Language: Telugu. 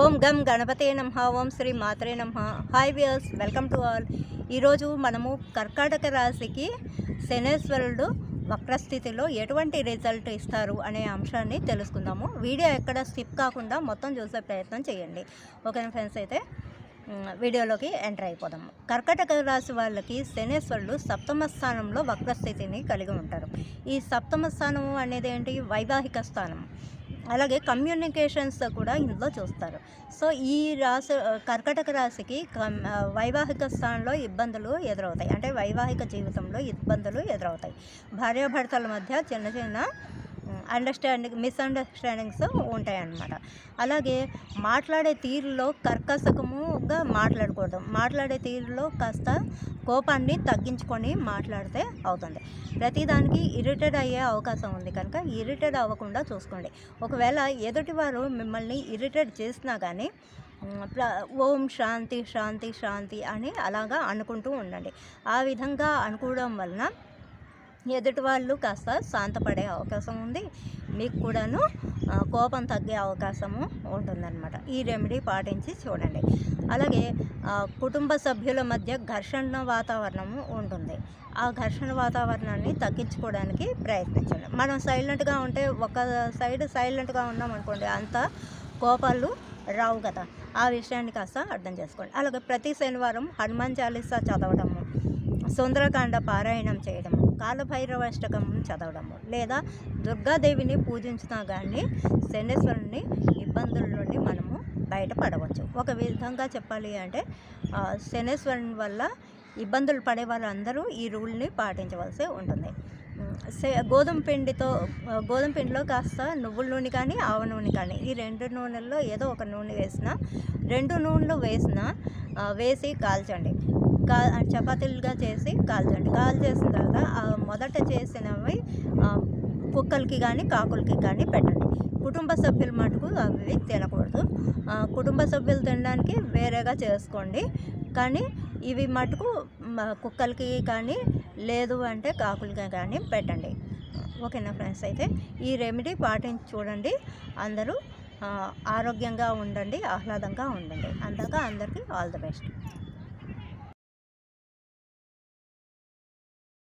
ఓం గం గణపతే నమ ఓం శ్రీ మాత్రే నమ. Hi viewers welcome to all ఈరోజు మనము కర్కాటక రాశికి శనేశ్వరుడు వక్రస్థితిలో ఎటువంటి రిజల్ట్ ఇస్తారు అనే అంశాన్ని తెలుసుకుందాము. వీడియో ఎక్కడ స్కిప్ కాకుండా మొత్తం చూసే ప్రయత్నం చేయండి. ఓకే ఫ్రెండ్స్ అయితే వీడియోలోకి ఎంటర్ అయిపోదాము. కర్కాటక రాశి వాళ్ళకి శనేశ్వరుడు సప్తమ స్థానంలో వక్రస్థితిని కలిగి ఉంటారు. ఈ సప్తమ స్థానం అనేది ఏంటి? వైవాహిక స్థానం. అలాగే కమ్యూనికేషన్స్ కూడా ఇందులో చూస్తారు. సో ఈ రాశి కర్కటక రాశికి కమ్ వైవాహిక స్థానంలో ఇబ్బందులు ఎదురవుతాయి. అంటే వైవాహిక జీవితంలో ఇబ్బందులు ఎదురవుతాయి. భార్యాభర్తల మధ్య చిన్న చిన్న అండర్స్టాండింగ్ మిస్అండర్స్టాండింగ్స్ ఉంటాయన్నమాట. అలాగే మాట్లాడే తీరులో కర్కశకముగా మాట్లాడకూడదు. మాట్లాడే తీరులో కాస్త కోపాన్ని తగ్గించుకొని మాట్లాడితే అవుతుంది. ప్రతిదానికి ఇరిటేట్ అయ్యే అవకాశం ఉంది కనుక ఇరిటేట్ అవ్వకుండా చూసుకోండి. ఒకవేళ ఎదుటివారు మిమ్మల్ని ఇరిటేట్ చేసినా కానీ ఓం శాంతి శాంతి శాంతి అని అలాగా అనుకుంటూ ఉండండి. ఆ విధంగా అనుకోవడం వలన ఎదుటి వాళ్ళు కాస్త శాంతపడే అవకాశం ఉంది. మీకు కూడాను కోపం తగ్గే అవకాశము ఉంటుందన్నమాట. ఈ రెమెడీ పాటించి చూడండి. అలాగే కుటుంబ సభ్యుల మధ్య ఘర్షణ వాతావరణము ఉంటుంది. ఆ ఘర్షణ వాతావరణాన్ని తగ్గించుకోవడానికి ప్రయత్నించండి. మనం సైలెంట్గా ఉంటే ఒక సైడ్ సైలెంట్గా ఉన్నాం అనుకోండి అంత కోపాలు రావు కదా ఆ విషయాన్ని కాస్త అర్థం చేసుకోండి. అలాగే ప్రతి శనివారం హనుమాన్ చాలీసా చదవడము సుందరకాండ పారాయణం చేయడము కాలభైరవాష్టకం చదవడము లేదా దుర్గాదేవిని పూజించినా కానీ శనేశ్వరుని ఇబ్బందుల నుండి మనము బయటపడవచ్చు. ఒక విధంగా చెప్పాలి అంటే శనేశ్వరుని వల్ల ఇబ్బందులు పడే వాళ్ళందరూ ఈ రూల్ని పాటించవలసి ఉంటుంది. గోధుమ పిండితో గోధుమ పిండిలో కాస్త నువ్వుల నూనె కానీ ఆవ నూనె కానీ ఈ రెండు నూనెల్లో ఏదో ఒక నూనె వేసిన రెండు నూనెలు వేసిన వేసి కాల్చండి. కా చపాతీలుగా చేసి కాల్చండి. కాల్ చేసిన తర్వాత మొదట చేసినవి కుక్కలకి కానీ కాకులకి కానీ పెట్టండి. కుటుంబ సభ్యులు మటుకు అవి తినకూడదు. కుటుంబ సభ్యులు తినడానికి వేరేగా చేసుకోండి. కానీ ఇవి మటుకు కుక్కలకి కానీ లేదు అంటే కాకులకి కానీ పెట్టండి. ఓకేనా ఫ్రెండ్స్? అయితే ఈ రెమెడీ పాటించి చూడండి. అందరూ ఆరోగ్యంగా ఉండండి ఆహ్లాదంగా ఉండండి. అందాక అందరికీ ఆల్ ది బెస్ట్.